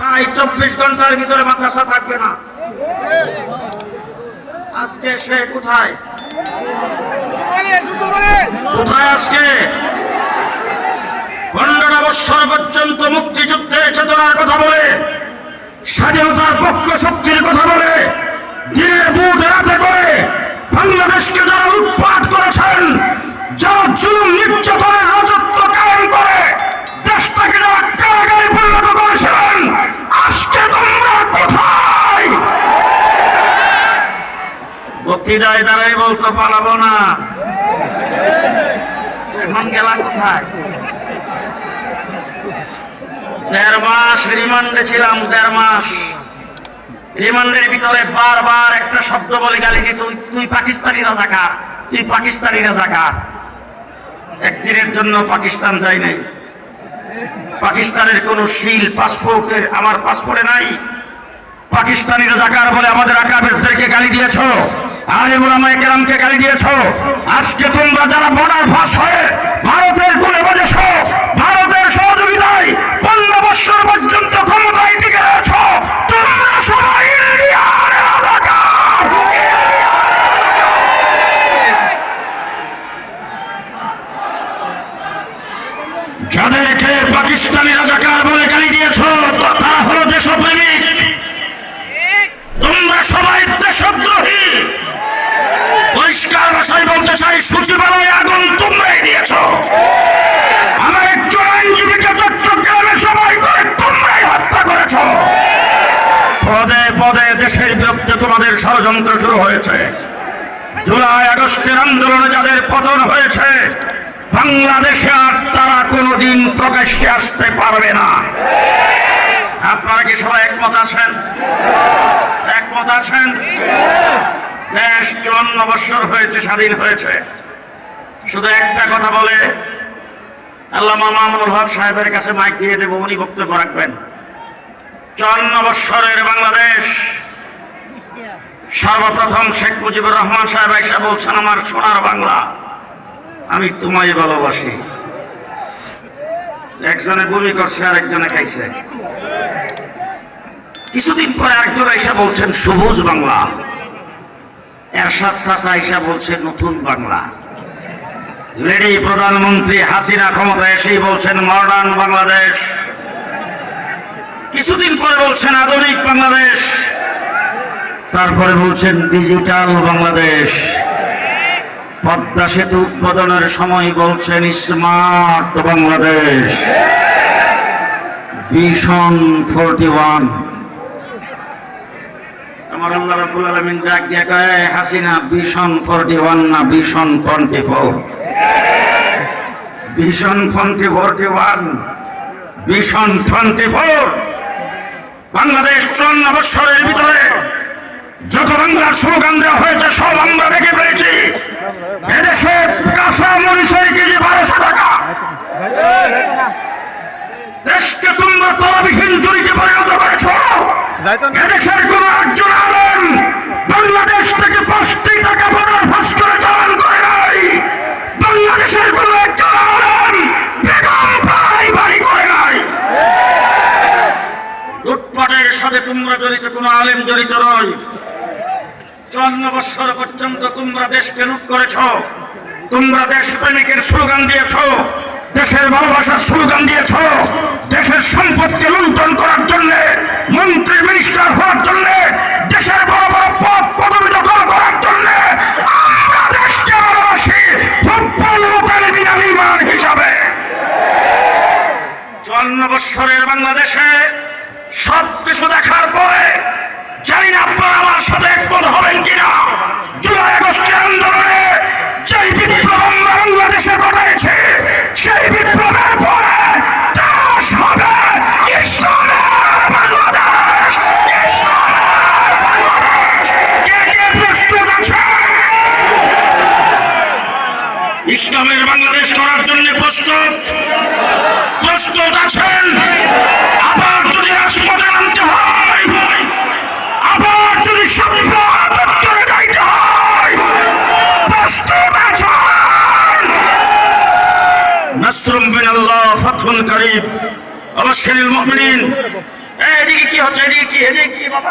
সাড়ে চব্বিশ ঘণ্টার ভিতরে মাদ্রাসা থাকবে না। আজকে সে কোথায়? কোথায় আজকে? পনেরো পর্যন্ত মুক্তিযুদ্ধের চেতনার কথা বলে, স্বাধীনতার পক্ষ শক্তির কথা বলে বক্তৃতায় দ্বারাই বলতে, পালাবো না। এখন গেলা কোথায়? দেড় মাস রিমান্ডে ছিলাম, দেড় মাস। রিমান্ডের ভিতরে বারবার একটা শব্দ বলে গেলি যে তুই তুই পাকিস্তানি রাজাকার? তুই পাকিস্তানি রাজাকার? একদিনের জন্য পাকিস্তান যাই নাই। পাকিস্তানের কোন শিল পাসপোর্টের আমার পাসপোর্টে নাই। পাকিস্তানি রাজাকার বলে আমাদের আকাবেরদেরকে গালি দিয়েছ। আলিম ওলামায়ে কেরামকে গালি দিয়েছ? আজকে তোমরা যারা বর্ডার ফাঁস হয়ে ভারতের কোলে বসেছ, ভারতের সহযোগিতায় পনেরো বৎসর পর্যন্ত ক্ষমতায় টিকে রয়েছ, তোমরা সবাই যাদেরকে পাকিস্তানি রাজাকার বলে গালি দিয়েছ তারা হলো দেশপ্রেমিক। তোমরা সবাই দেশদ্রোহী। দেশের বিরুদ্ধে তোমাদের ষড়যন্ত্র শুরু হয়েছে। জুলাই আগস্টের আন্দোলনে যাদের পতন হয়েছে, বাংলাদেশে আর তারা কোনোদিন প্রকাশ্যে আসতে পারবে না। আপনারা কি সবাই একমত আছেন? একমত আছেন? দেশ চুয়ান্ন বৎসর হয়েছে, স্বাধীন হয়েছে। শুধু একটা কথা বলে আল্লাহ মামুনুল হক সাহেবের কাছে মাইক দিয়ে দেবো, উনি বক্তব্য রাখবেন। চুয়ান্ন বৎসরের বাংলাদেশ সর্বপ্রথম শেখ মুজিবুর রহমান সাহেব এসে বলছেন, আমার সোনার বাংলা, আমি তোমায় ভালোবাসি। একজনে বমি করছে আর একজনে খাইছে। কিছুদিন পরে আরেকজন এসে বলছেন, সবুজ বাংলা। এরশাদ চাষা এসে বলছে, নতুন বাংলা। লেডি প্রধানমন্ত্রী হাসিনা ক্ষমতা এসেই বলছেন মডার্ন বাংলাদেশ কিছুদিন পরে বলছেন, আধুনিক বাংলাদেশ তারপরে বলছেন ডিজিটাল বাংলাদেশ পদ্মা সেতু উদ্বোধনের সময় বলছেন smart Bangladesh vision forty one আমার আল্লাহ রাব্বুল আলামিন ডাক হাসিনা ভিশন ফোরটি ওয়ান না vision twenty four vision forty forty one vision twenty four Bangladesh চুয়ান্ন বৎসরের ভিতরে যত বাংলার স্লোগান দেওয়া হয়েছে, সব আমরা দেখে পেয়েছি চালান করে নাই। কোন একজন আলেম বেগম পাই বাড়ি করে নাই। লুটপাটের সাথে তোমরা জড়িত, কোনো আলেম জড়িত নয়। চুয়ান্ন বৎসর পর্যন্ত তোমরা দেশকে লুট করেছ, তোমরা দেশপ্রেমিকের স্লোগান দিয়েছ, দেশের ভালোবাসার স্লোগান দিয়েছ, দেশের সম্পদকে লুণ্ঠন করার জন্য, মন্ত্রী মিনিস্টার হওয়ার জন্য, দেশের বড় বড় পদ পদবি দখল করার জন্য দেশকে হিসাবে। চুয়ান্ন বৎসরের বাংলাদেশে সব কিছু দেখার পরে জানি না আপনারা আমার সাথে একমত হবেন কিনা। জুলাই আগস্টের আন্দোলনে যেই বিপ্লব বাংলাদেশে ঘটাইছে সেই বিপ্লবের পরে বাংলাদেশ ইসলামের বাংলাদেশ করার জন্য প্রস্তুত? প্রস্তুত আছেন? আবার নাসরুম মিনাল্লাহ ফাতহুন করিব অবশ্যই মুমিনিন। কি হচ্ছে এদিকে কি এদিকে কি বাবা?